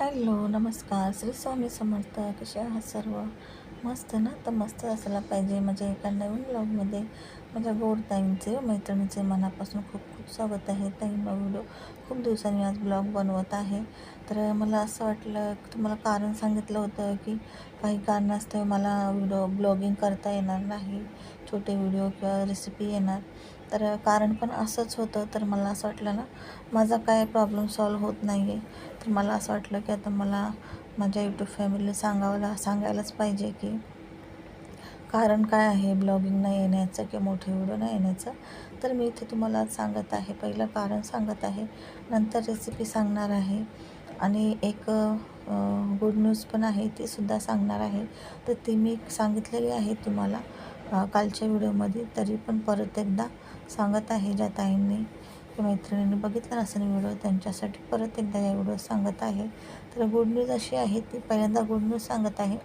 Hello नमस्कार. श्री स्वामी समर्थ. कसे आहात सर्व? मस्त ना? तर मस्त असायला पाहिजे. माझ्या एका नवीन ब्लॉगमध्ये माझ्या गोड ताईंचे मैत्रिणीचे मनापासून खूप खूप स्वागत आहे. ताईंना व्हिडिओ खूप दिवसांनी आज ब्लॉग बनवत आहे. तर मला असं वाटलं की तुम्हाला कारण सांगितलं होतं की काही कारणास्तव मला व्हिडिओ ब्लॉगिंग करता येणार नाही छोटे व्हिडिओ किंवा रेसिपी येणार. तर कारण पण असंच होतं. तर मला असं वाटलं ना माझा काय प्रॉब्लेम सॉल्व होत नाही आहे तर मला असं वाटलं की आता मला माझ्या यूट्यूब फॅमिलीला सांगावं सांगायलाच पाहिजे की कारण काय आहे ब्लॉगिंग नाही येण्याचं किंवा मोठे व्हिडिओ नाही येण्याचं? तर मी इथे तुम्हाला सांगत आहे. पहिलं कारण सांगत आहे. नंतर रेसिपी सांगणार आहे. आणि एक गुड न्यूज पण आहे ती सुद्धा सांगणार आहे. तर ती मी सांगितलेली आहे तुम्हाला कालच्या व्हिडिओमध्ये तरी पण परत एकदा सांगत आहे ज्या ताईंनी मैत्रिणींनी बघितला नसेल व्हिडिओ त्यांच्यासाठी परत एकदा या व्हिडिओ सांगत आहे. तर गुड न्यूज अशी आहे ती पहिल्यांदा गुड न्यूज सांगत आहे.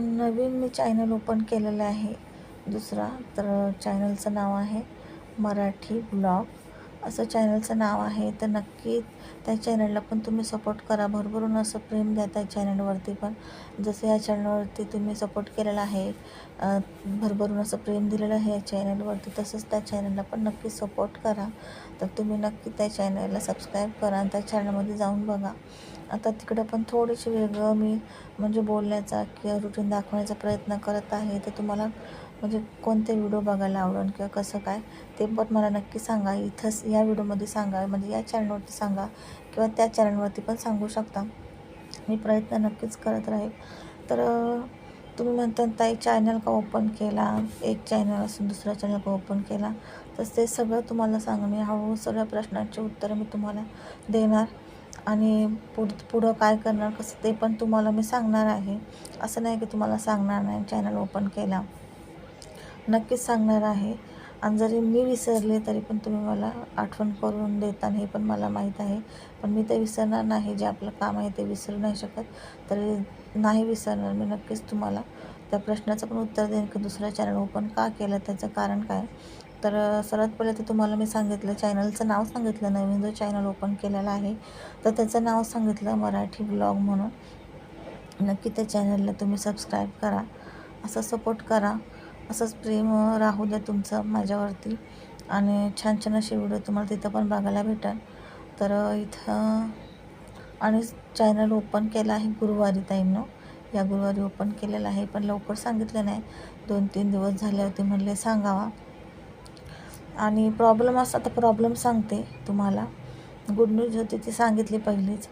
नवीन मी चॅनल ओपन केलेलं आहे दुसरा. तर चॅनलचं नाव आहे मराठी ब्लॉग. असं चॅनलचं नाव आहे तर नक्की त्या चॅनलला पण तुम्ही सपोर्ट करा. भरभरून असं प्रेम द्या त्या चॅनलवरती पण. जसं या चॅनलवरती तुम्ही सपोर्ट केलेला आहे भरभरून असं प्रेम दिलेलं आहे या चॅनलवरती तसंच त्या चॅनलला पण नक्की सपोर्ट करा. तर तुम्ही नक्की त्या चॅनलला सबस्क्राईब करा आणि त्या चॅनलमध्ये जाऊन बघा. आता तिकडं पण थोडीशी वेगळं मी म्हणजे बोलण्याचा किंवा रुटीन दाखवण्याचा प्रयत्न करत आहे तर तुम्हाला म्हणजे कोणते व्हिडिओ बघायला आवडेल किंवा कसं काय ते पण मला नक्की सांगा. इथंच या व्हिडिओमध्ये सांगा म्हणजे या चॅनलवरती सांगा किंवा त्या चॅनलवरती पण सांगू शकता. मी प्रयत्न नक्कीच करत राहील. तर तुम्ही म्हणता ताई चॅनल का ओपन केला? एक चॅनल असून दुसरा चॅनल का ओपन केला? तर ते सगळं तुम्हाला सांगणे हळूहळू सगळ्या प्रश्नांची उत्तरं मी तुम्हाला देणार आणि पुढ पुढं काय करणार कसं ते पण तुम्हाला मी सांगणार आहे. असं नाही की तुम्हाला सांगणार नाही चॅनल ओपन केला. नक्कीच सांगणार आहे. आणि जरी मी विसरले तरी पण तुम्ही मला आठवण करून देता हे पण मला माहीत आहे. पण मी ते विसरणार नाही. जे आपलं काम आहे ते विसरू नाही शकत. तरी नाही विसरणार. मी नक्कीच तुम्हाला त्या प्रश्नाचं पण उत्तर देईन की दुसरा चॅनल ओपन का केलं? त्याचं कारण काय? तर सर्वात पहिले तर तुम्हाला मी सांगितलं चॅनलचं नाव सांगितलं नवीन. जो चॅनल ओपन केलेला आहे तर त्याचं नाव सांगितलं मराठी ब्लॉग म्हणून. नक्की त्या चॅनलला तुम्ही सबस्क्राईब करा. असं सपोर्ट करा. असंच प्रेम राहू द्या तुमचं माझ्यावरती. आणि छान छान असे व्हिडिओ तुम्हाला तिथं पण बघायला भेटेल तर इथं आणि चॅनल ओपन केलं आहे गुरुवारी ताईंनो. या गुरुवारी ओपन केलेलं आहे पण लवकर सांगितलं नाही. दोन तीन दिवस झाले होते म्हणले सांगावा. आणि प्रॉब्लेम असा तर प्रॉब्लेम सांगते तुम्हाला. गुड न्यूज होती ती सांगितली पहिलीच.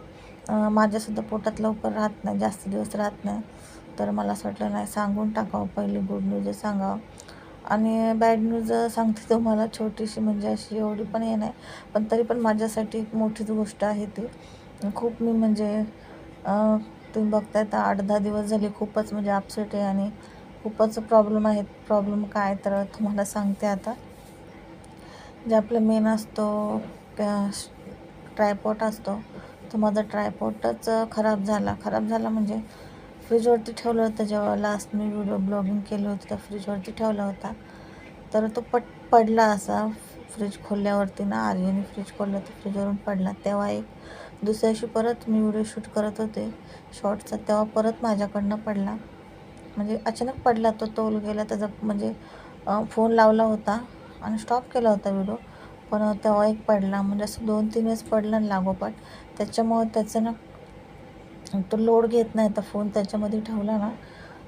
माझ्यासुद्धा पोटात लवकर राहत नाही जास्त दिवस राहत नाही. तर मला असं वाटलं नाही सांगून टाकावं पहिली गुड न्यूज सांगावं. आणि बॅड न्यूज सांगते तुम्हाला छोटीशी म्हणजे अशी एवढी पण हे नाही पण तरी पण माझ्यासाठी एक मोठीच गोष्ट आहे ती. खूप मी म्हणजे तुम्ही बघताय तर आठ दहा दिवस झाले खूपच म्हणजे अपसेट आहे आणि खूपच प्रॉब्लेम आहेत. प्रॉब्लेम काय तर तुम्हाला सांगते आता. जे आपलं मेन असतो ट्रायपॉट असतो तो माझा ट्रायपॉटच खराब झाला. खराब झाला म्हणजे फ्रीजवरती ठेवलं होतं जेव्हा लास्ट मी व्हिडिओ ब्लॉगिंग केली होती त्या फ्रीजवरती ठेवला होता. तर तो पट पडला असा फ्रीज खोलल्यावरती ना आर्यने फ्रीज खोललं तर फ्रीजवरून पडला. तेव्हा एक दुसऱ्याशी परत मी व्हिडिओ शूट करत होते शॉर्टचा तेव्हा परत माझ्याकडनं पडला. म्हणजे अचानक पडला तो तोल गेला त्याचा म्हणजे फोन लावला होता आणि स्टॉप केला होता व्हिडिओ पण तेव्हा एक पडला म्हणजे असं दोन तीन वेळेस पडला ना लागोपाठ. त्याच्यामुळं त्याचं ना तो लोड घेत नाही. तर फोन त्याच्यामध्ये ठेवला ना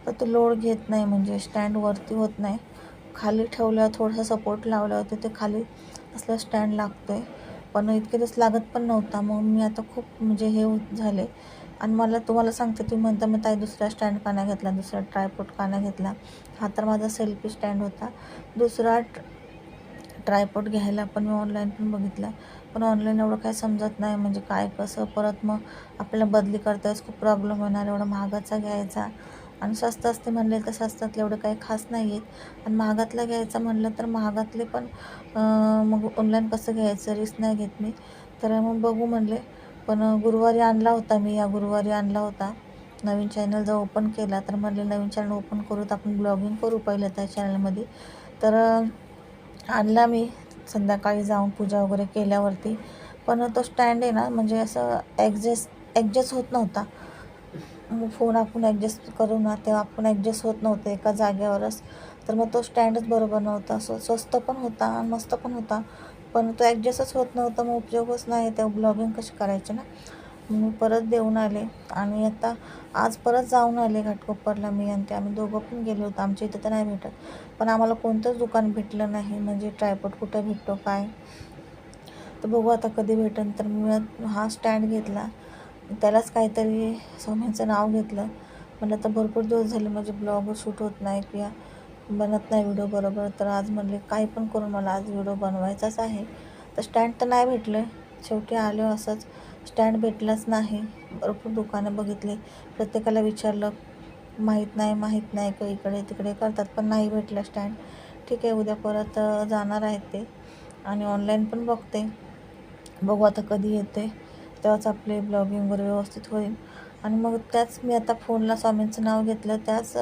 तर तो लोड घेत नाही. म्हणजे स्टँड वरती होत नाही. खाली ठेवल्यावर थोडासा सपोर्ट लावल्यावरती ते खाली असलं स्टँड लागतो आहे पण इतके दिवस लागत पण नव्हता. मग मी आता खूप म्हणजे हे होत झाले. आणि मला तुम्हाला सांगते तुम्ही म्हणता मी ताई दुसरा स्टँड का नाही घेतला दुसरा ट्रायपोट काना नाही घेतला. हा तर माझा सेल्फी स्टँड होता. दुसरा ट्रायपोट घ्यायला पण मी ऑनलाईन पण बघितला. पण ऑनलाईन एवढं काही समजत नाही. म्हणजे काय कसं? परत मग आपल्याला बदली करता खूप प्रॉब्लेम होणार. एवढा महागाचा घ्यायचा. आणि स्वस्त असते म्हणले तर स्वस्तातले एवढं काही खास नाही आहेत आणि महागातला घ्यायचा म्हणलं तर महागातले पण मग ऑनलाईन कसं घ्यायचं? रिस्क नाही घेत मी. तर मग बघू म्हणले. पण गुरुवारी आणला होता मी. या गुरुवारी आणला होता. नवीन चॅनल जर ओपन केला तर म्हणले नवीन चॅनल ओपन करू तर आपण ब्लॉगिंग करू पहिलं त्या चॅनलमध्ये तर आणला मी. संध्याकाळी जाऊन पूजा वगैरे केल्यावरती. पण तो स्टँड आहे ना म्हणजे असं ॲडजस्ट ॲडजस्ट होत नव्हता. मग फोन आपण ॲडजस्ट करू ना तेव्हा आपण ॲडजस्ट होत नव्हतं एका जागेवरच. तर मग तो स्टँडच बरोबर नव्हता. स्व स्वस्त पण होता आणि मस्त पण होता. पण तो ॲडजस्टच होत नव्हता मग उपयोगच नाही. तेव्हा ब्लॉगिंग कशी करायची ना? मी परत देऊन आले. आणि आता आज परत जाऊन आले घाटकोपरला मी आणि ते आम्ही दोघं पण गेलो होतो. आमच्या इथं तर नाही भेटत. पण आम्हाला कोणतंच दुकान भेटलं नाही. म्हणजे ट्रायपॉड कुठं भेटतो काय? तर बघू आता कधी भेटेल तर मी हा स्टँड घेतला. त्यालाच काहीतरी सौम्याचं नाव घेतलं. म्हणलं आता भरपूर दिवस झाले माझे ब्लॉग शूट होत नाही किंवा बनत नाही व्हिडिओ बरोबर. तर आज म्हणले काही पण करून मला आज व्हिडिओ बनवायचाच आहे. तर स्टँड तर नाही भेटलं. शेवटी आलो असंच. स्टँड भेटलाच नाही. भरपूर दुकानं बघितली. प्रत्येकाला विचारलं माहीत नाही माहीत नाही का इकडे तिकडे करतात पण नाही भेटलं स्टँड. ठीक आहे उद्या परत जाणार आहेत ते. आणि ऑनलाईन पण बघते. बघू आता कधी येते. तेव्हाच आपले ब्लॉगिंग वगैरे व्यवस्थित होईल. आणि मग त्याच मी आता फोनला स्वामींचं नाव घेतलं त्याच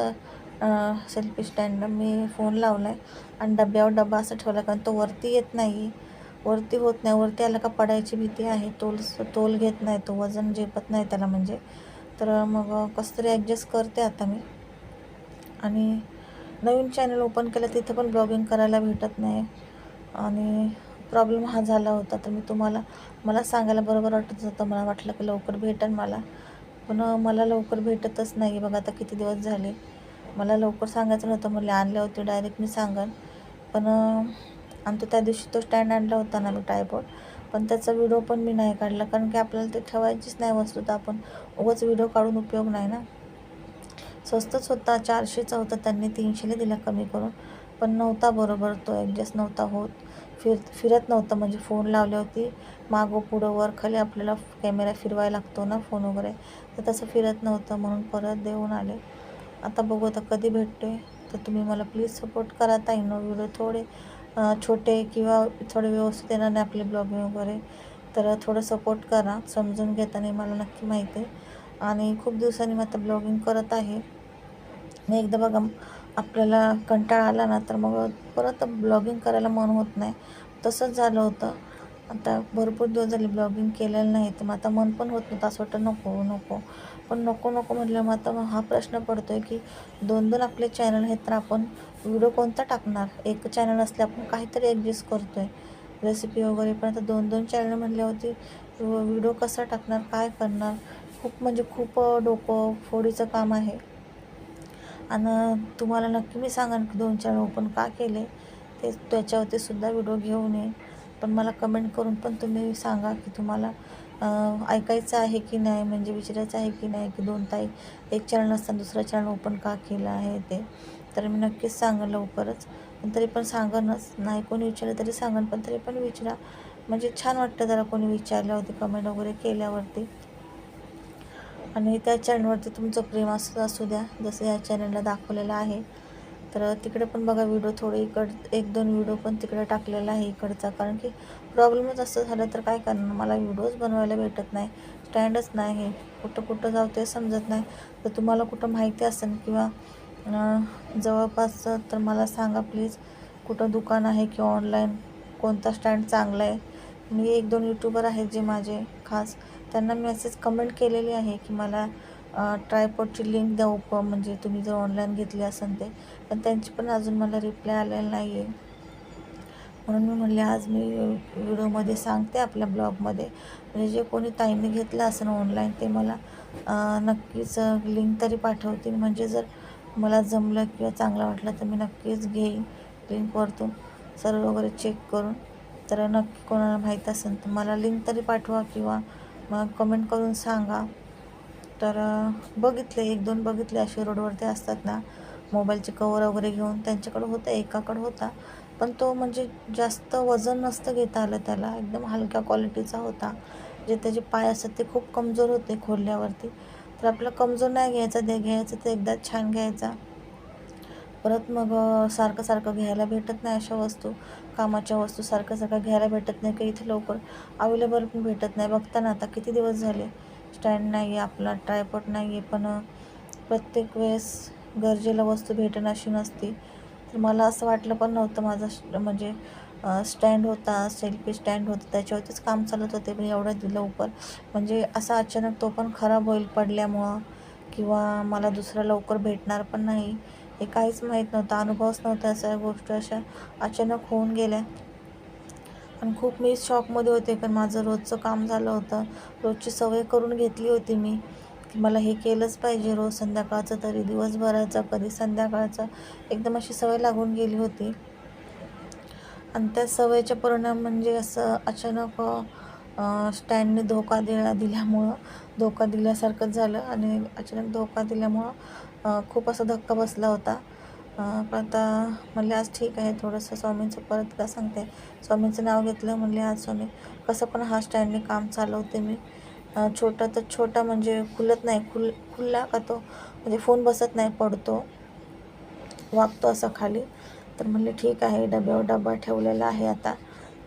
सेल्फी स्टँडला मी फोन लावला आहे आणि डब्यावर डबा असं ठेवला कारण तो वरती येत नाही वरती होत नाही वरती आला का पडायची भीती आहे. तोल तोल घेत नाही तो वजन झेपत नाही त्याला म्हणजे. तर मग कसं तरी ॲडजस्ट करते आता मी. आणि नवीन चॅनल ओपन केलं तिथं पण ब्लॉगिंग करायला भेटत नाही. आणि प्रॉब्लेम हा झाला होता. तर मी तुम्हाला मला सांगायला बरोबर वाटत होतं. मला वाटलं की लवकर भेटेल मला. पण मला लवकर भेटतच नाही. बघा आता किती दिवस झाले. मला लवकर सांगायचं नव्हतं. म्हणले आणले होते डायरेक्ट मी सांगन. पण आणि तो त्या दिवशी तो स्टँड आणला होता ना मी ट्रायपॉड. पण त्याचा व्हिडिओ पण मी नाही काढला कारण की आपल्याला ते ठेवायचीच नाही वस्तू तर आपण उगाच व्हिडिओ काढून उपयोग नाही ना. स्वस्तच होता चारशेचा होता त्यांनी तीनशेला दिला कमी करून. पण नव्हता बरोबर तो ॲडजस्ट नव्हता होत. फिर फिरत नव्हतं म्हणजे फोन लावले होती. मागं पुढं वर खाली आपल्याला कॅमेरा फिरवायला लागतो ना फोन वगैरे. तर तसं फिरत नव्हतं म्हणून परत देऊन आले. आता बघू आता कधी भेटते तर तुम्ही मला प्लीज सपोर्ट करा ताईनो व्हिडिओ थोडे. छोटे किंवा थोडे व्यवस्थित येणार नाही आपले ब्लॉगिंग वगैरे तर थोडं सपोर्ट करा समजून घेताना मला नक्की माहिती आहे. आणि खूप दिवसांनी मी आता ब्लॉगिंग करत आहे. मी एकदा बघा आपल्याला कंटाळा आला ना तर मग परत ब्लॉगिंग करायला मन होत नाही. तसंच झालं होतं. आता भरपूर दिवस झाले ब्लॉगिंग केलेलं नाही तर मग आता मन पण होत नव्हतं. असं वाटतं नको नको. पण नको नको म्हटलं मग आता मग हा प्रश्न पडतो आहे की दोन दोन आपले चॅनल आहेत तर आपण व्हिडिओ कोणता टाकणार? एक चॅनल असले आपण काहीतरी ॲडजस्ट करतो आहे रेसिपी वगैरे पण आता दोन दोन चॅनल म्हटल्यावरती व्हिडिओ कसा टाकणार काय करणार? खूप म्हणजे खूप डोकं फोडीचं काम आहे. आणि तुम्हाला नक्की मी सांगेन की दोन चॅनल ओपन का केले ते त्याच्यावरती सुद्धा व्हिडिओ घेऊन येईन पण मला कमेंट करून पण तुम्ही सांगा की तुम्हाला ऐकायचं आहे की नाही? म्हणजे विचारायचं आहे की नाही? की दोन ताई एक चॅनल असताना दुसरा चॅनल ओपन का केलं आहे ते? तर मी नक्कीच सांगेन लवकरच. पण तरी पण सांगनच. नाही कोणी विचारलं तरी सांगन पण तरी पण विचारा. म्हणजे छान वाटतं जरा कोणी विचारल्यावरती कमेंट वगैरे केल्यावरती. आणि त्या चॅनलवरती तुमचं प्रेम असू असू द्या. जसं या चॅनलला दाखवलेलं आहे. तर तिकडे पण बघा व्हिडिओ थोडे इकड एक दोन व्हिडिओ पण तिकडे टाकलेला आहे इकडचा. कारण की प्रॉब्लेमच असं झालं तर काय करणार? मला व्हिडिओज बनवायला भेटत नाही स्टँडच नाही. कुठं कुठं जाऊ ते समजत नाही. तर तुम्हाला कुठं माहिती असेल किंवा जवळपास तर मला सांगा प्लीज कुठं दुकान आहे किंवा ऑनलाईन कोणता स्टँड चांगला आहे? मी एक दोन यूट्यूबर आहेत जे माझे खास त्यांना मेसेज कमेंट केलेली आहे की मला ट्रायपॉडची लिंक द्या उप म्हणजे तुम्ही जर ऑनलाईन घेतली असेल ते पण त्यांची पण अजून मला रिप्लाय आलेला नाही आहे म्हणून मी म्हणले आज मी व्हिडिओमध्ये सांगते आपल्या ब्लॉगमध्ये म्हणजे जे कोणी ताईने घेतलं असेल ऑनलाईन ते मला नक्कीच लिंक तरी पाठवतील. म्हणजे जर मला जमलं किंवा चांगलं वाटलं तर मी नक्कीच घेईन लिंकवरतून सर्व वगैरे चेक करून. तर नक्की कोणाला माहीत असेल तर मला लिंक तरी पाठवा किंवा मग कमेंट करून सांगा. तर बघितले एक दोन बघितले असे रोडवरती असतात ना मोबाईलचे कवर वगैरे घेऊन त्यांच्याकडं होतं एकाकडं होता. पण तो म्हणजे जास्त वजन नसतं घेता आलं त्याला एकदम हलक्या क्वालिटीचा होता. जे त्याचे पाय असतात ते खूप कमजोर होते खोलल्यावरती. तर आपलं कमजोर नाही घ्यायचा ते घ्यायचं ते एकदा छान घ्यायचा. परत मग सारखं सारखं घ्यायला भेटत नाही अशा वस्तू. कामाच्या वस्तू सारखं सारखं घ्यायला भेटत नाही की इथे लवकर अवेलेबल पण भेटत नाही. बघताना आता किती दिवस झाले? स्टँड नाही आहे आपला ट्रायपॉट नाही आहे पण प्रत्येक वेळेस गरजेला वस्तू भेटणं अशी नसती. तर मला असं वाटलं पण नव्हतं माझा म्हणजे स्टँड होता सेल्फी स्टँड होता त्याच्यावरतीच काम चालत होते पण एवढं लवकर. म्हणजे असा अचानक तो पण खराब होईल पडल्यामुळं किंवा मला दुसरा लवकर भेटणार पण नाही हे काहीच माहीत नव्हतं अनुभवच नव्हता अशा गोष्टी अशा अचानक होऊन गेल्या. आणि खूप मी शॉकमध्ये होते कारण माझं रोजचं काम झालं होतं. रोजची सवय करून घेतली होती मी की मला हे केलंच पाहिजे रोज संध्याकाळचं तरी दिवसभराचं कधी संध्याकाळचं. एकदम अशी सवय लागून गेली होती. आणि त्या सवयीचा परिणाम म्हणजे असं अचानक स्टँडने धोका दिला दिल्यामुळं धोका दिल्यासारखंच झालं. आणि अचानक धोका दिल्यामुळं खूप असा धक्का बसला होता. पण आता म्हणले आज ठीक आहे थोडंसं स्वामींचं परत का सांगते. स्वामींचं नाव घेतलं म्हणले आज स्वामी कसं पण हा स्टँडने काम चालवते मी. छोटा तर छोटा म्हणजे खुलत नाही खुल खुलला का तो? म्हणजे फोन बसत नाही पडतो वागतो असा खाली. तर म्हणले ठीक आहे डब्यावर डबा ठेवलेला आहे आता.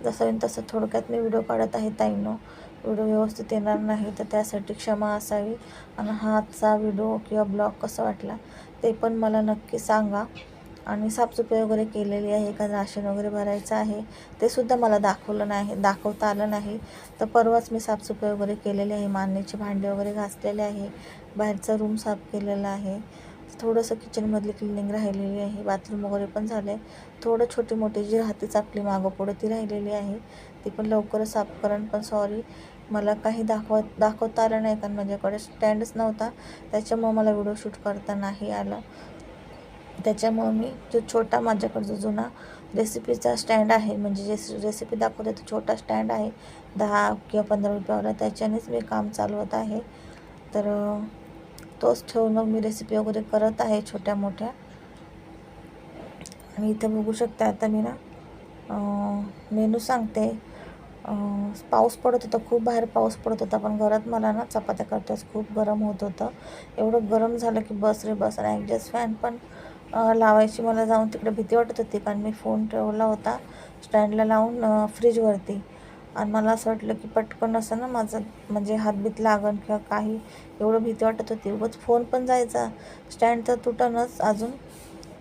जसं येईल तसं थोडक्यात मी व्हिडिओ काढत आहे ताईनो. व्हिडिओ व्यवस्थित येणार नाही तर त्यासाठी क्षमा असावी. आणि हातचा व्हिडिओ किंवा ब्लॉग कसा वाटला? ते पण मला नक्की सांगा. आणि साफसफाई वगैरे केलेली आहे का राशन वगैरे भरायचं आहे ते सुद्धा मला दाखवलं नाही दाखवता आलं नाही. तर परवाच मी साफसफाई वगैरे केलेली आहे मांडण्याचे भांडे वगैरे घासलेले आहे बाहेरचा रूम साफ केलेला आहे. थोडंसं किचनमधली क्लिनिंग राहिलेली आहे बाथरूम वगैरे पण झालं. आहे थोडं छोटी मोठी जी राहतेच आपली मागं पुढं ती राहिलेली आहे. ती पण लवकरच साफ करण पण सॉरी मला काही दाखवत दाखवता आलं नाही कारण माझ्याकडे स्टँडच नव्हता. त्याच्यामुळं मला व्हिडिओ शूट करता नाही आलं. त्याच्यामुळं मी जो छोटा माझ्याकडे जो जुना रेसिपीचा स्टँड आहे म्हणजे जे रेसिपी दाखवते तो छोटा स्टँड आहे दहा किंवा पंधरा रुपयावाला त्याच्यानेच मी काम चालवत आहे. तर तोच ठेवून मग मी रेसिपी वगैरे करत आहे छोट्या मोठ्या. आणि इथं बघू शकता आता मी ना मेनू सांगते. पाऊस पडत होता खूप बाहेर पाऊस पडत होता पण घरात मला ना चपात्या करताच खूप गरम होत होतं. एवढं गरम झालं की बस रे बस. आणि ॲडजस्ट फॅन पण लावायची मला जाऊन तिकडे भीती वाटत होती कारण मी फोन ठेवला होता स्टँडला लावून फ्रीजवरती आणि मला असं वाटलं की पटकन असं ना माझं म्हणजे हातबीत लागण किंवा काही एवढं भीती वाटत होती. उगाच फोन पण जायचा. स्टँड तर तुटनच अजून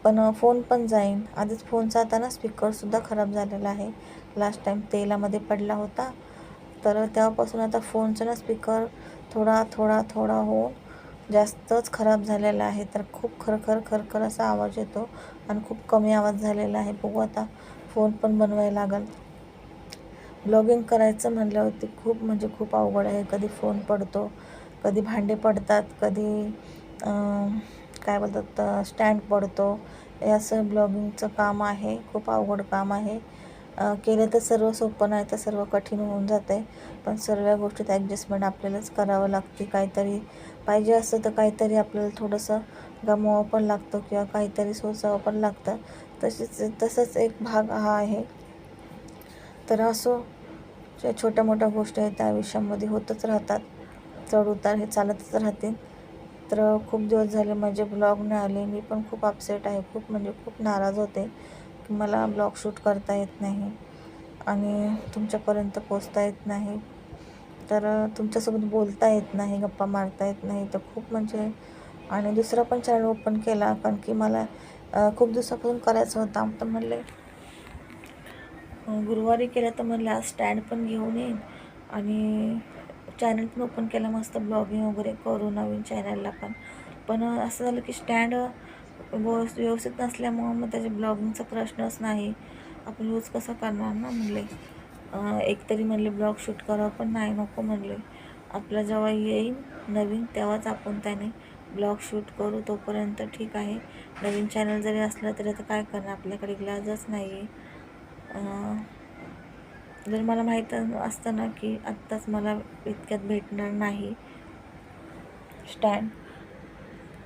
पण फोन पण जाईन. आधीच फोनचा आता ना स्पीकरसुद्धा खराब झालेला आहे. लास्ट टाईम तेलामध्ये पडला होता. तर तेव्हापासून आता फोनचा ना स्पीकर थोडा थोडा थोडा होऊन जास्तच खराब झालेला आहे. तर खूप खरखर खरखर असा आवाज येतो आणि खूप कमी आवाज झालेला आहे. बघू आता फोन पण बनवायला लागेल. ब्लॉगिंग करायचं म्हणल्यावरती खूप म्हणजे खूप अवघड आहे. कधी फोन पडतो कधी भांडे पडतात कधी काय बोलतात स्टँड पडतो. हे असं ब्लॉगिंगचं काम आहे. खूप अवघड काम आहे. केलं तर सर्व सोपं नाही तर सर्व कठीण होऊन जातं. आहे पण सर्व गोष्टीत ॲडजस्टमेंट आपल्यालाच करावं लागते. काहीतरी पाहिजे असतं तर काहीतरी आपल्याला थोडंसं गमवावं पण लागतं किंवा काहीतरी सोसावं पण लागतं. तसेच तसंच एक भाग हा आहे. तर असो ज्या छोट्या मोठ्या गोष्टी आहेत त्या आयुष्यामध्ये होतच राहतात. चढ उतार हे चालतच राहतील. तर खूप दिवस झाले माझे ब्लॉग नाही आले. मी पण खूप अपसेट आहे. खूप म्हणजे खूप नाराज होते. मला ब्लॉग शूट करता येत नाही आणि तुमच्यापर्यंत पोचता येत नाही. तर तुमच्यासोबत बोलता येत नाही गप्पा मारता येत नाही. तर खूप म्हणजे आणि दुसरा पण चॅनल ओपन केला कारण की मला खूप दिवसापासून करायचं होतं. तर म्हणले गुरुवारी केलं तर म्हणलं आज स्टँड पण घेऊन येईन. आणि चॅनल पण ओपन केला मस्त ब्लॉगिंग वगैरे करू नवीन चॅनलला पण. पण असं झालं की स्टँड व्यवस्थित नसल्यामुळं मग त्याच्या ब्लॉगिंगचा प्रश्नच नाही. आपण यूज कसं करणार ना म्हणले. एकतरी म्हणले ब्लॉग शूट करावं पण नाही नको म्हणले. आपला जेव्हा येईल नवीन तेव्हाच आपण त्याने ब्लॉग शूट करू. तोपर्यंत ठीक आहे. नवीन चॅनल जरी असलं तरी आता काय करणार? आपल्याकडे ग्लाजच नाही आहे जर मला माहीत असतं ना की आत्ताच मला इतक्यात भेटणार नाही. स्टँड.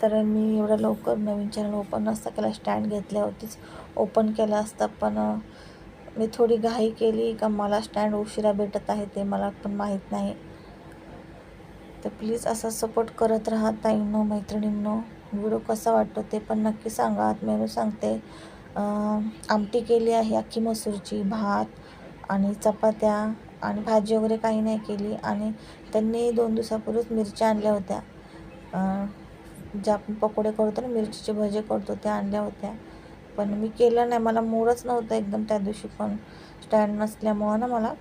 तर मी एवढ्या लवकर नवीन चॅनल ओपन नसता केला स्टँड घेतल्यावरतीच ओपन केला असता पण मी थोडी घाई केली का मला स्टँड उशिरा भेटत आहे ते मला पण माहीत नाही. तर प्लीज असा सपोर्ट करत राहा ताईंनो मैत्रिणींनो. व्हिडिओ कसा वाटतो ते पण नक्की सांगा. आत मेनू सांगते आमटी केली आहे अख्खी मसूरची भात आणि चपात्या आणि भाजी वगैरे काही नाही केली. आणि त्यांनी दोन दिवसापूर्वीच मिरच्या आणल्या होत्या. ज्या आपण पकोडे करतो ना मिरचीचे भजे करतो त्या आणल्या होत्या. पण मी केलं नाही. मला मूडच नव्हतं एकदम त्या दिवशी पण. स्टँड नसल्यामुळं ना मला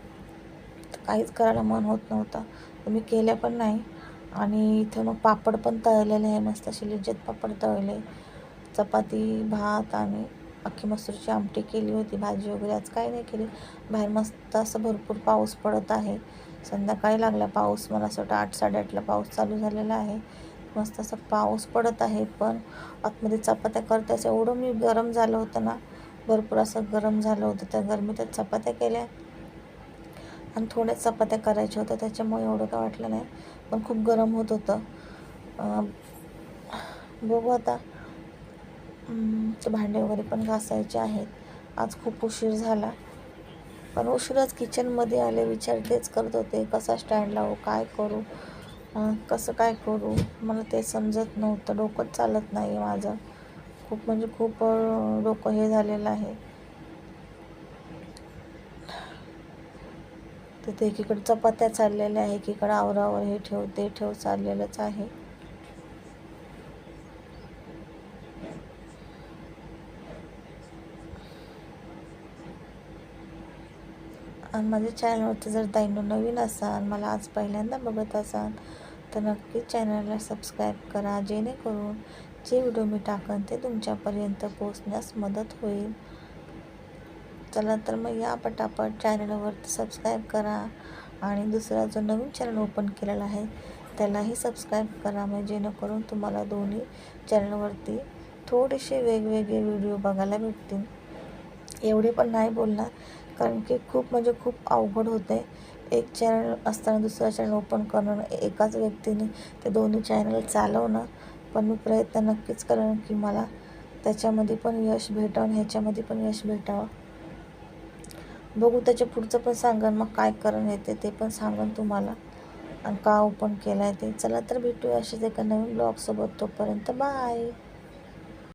काहीच करायला मन होत नव्हतं. तर मी केल्या पण नाही. आणि इथं मग पापड पण तळलेले आहे. मस्त असे लिज्जत पापड तळले. चपाती भात आणि अख्खी मसूरची आमटी केली होती. भाजी वगैरे आज काही नाही केली. बाहेर मस्त असं भरपूर पाऊस पडत आहे. संध्याकाळी लागला पाऊस. मला असं वाटतं आठ साडेआठला पाऊस चालू झालेला आहे. मस्त असा पाऊस पडत आहे पण आतमध्ये चपात्या करताच एवढं मी गरम झालं होतं ना. भरपूर असं गरम झालं होतं त्या गरमीतच चपात्या केल्या. आणि थोड्या चपात्या करायच्या होत्या त्याच्यामुळे एवढं काय वाटलं नाही पण खूप गरम होत होतं. बघू आता. ते भांडे वगैरे पण घासायचे आहेत. आज खूप उशीर झाला. पण उशिराच किचनमध्ये आले विचार तेच करत होते कसा स्टँड लावू काय करू? कसं काय करू? मला ते समजत नव्हतं. डोकंच चालत नाही माझं. खूप म्हणजे खूप डोकं हे झालेलं आहे. तिथे एकीकडे चपात्या चाललेल्या आहे एकीकडे आवरावर हे ठेव ते ठेव चाललेलंच आहे. आणि माझ्या चॅनलवरती जर ताईंनो नवीन असाल मला आज पहिल्यांदा बघत असाल तर नक्कीच चॅनलला सबस्क्राईब करा जेणेकरून जे व्हिडिओ मी टाकन ते तुमच्यापर्यंत पोचण्यास मदत होईल. चला तर मग या पटापट चॅनलवरती सबस्क्राईब करा. आणि दुसरा जो नवीन चॅनल ओपन केलेला आहे त्यालाही सबस्क्राईब करा. म्हणजे जेणेकरून तुम्हाला दोन्ही चॅनलवरती थोडेसे वेगवेगळे व्हिडिओ बघायला भेटतील. एवढे पण नाही बोलणार कारण की खूप म्हणजे खूप अवघड होते एक चॅनल असताना दुसरं चॅनल ओपन करणं एकाच व्यक्तीने ते दोन्ही चॅनल चालवणं पण मी प्रयत्न नक्कीच करेन की मला त्याच्यामध्ये पण यश भेटावं ह्याच्यामध्ये पण यश भेटावं. बघू त्याच्या पुढचं पण सांगन मग काय करण येते ते पण सांगन तुम्हाला. आणि का ओपन केलं आहे ते. चला तर भेटूया असेच एका नवीन ब्लॉगसोबत तोपर्यंत बाय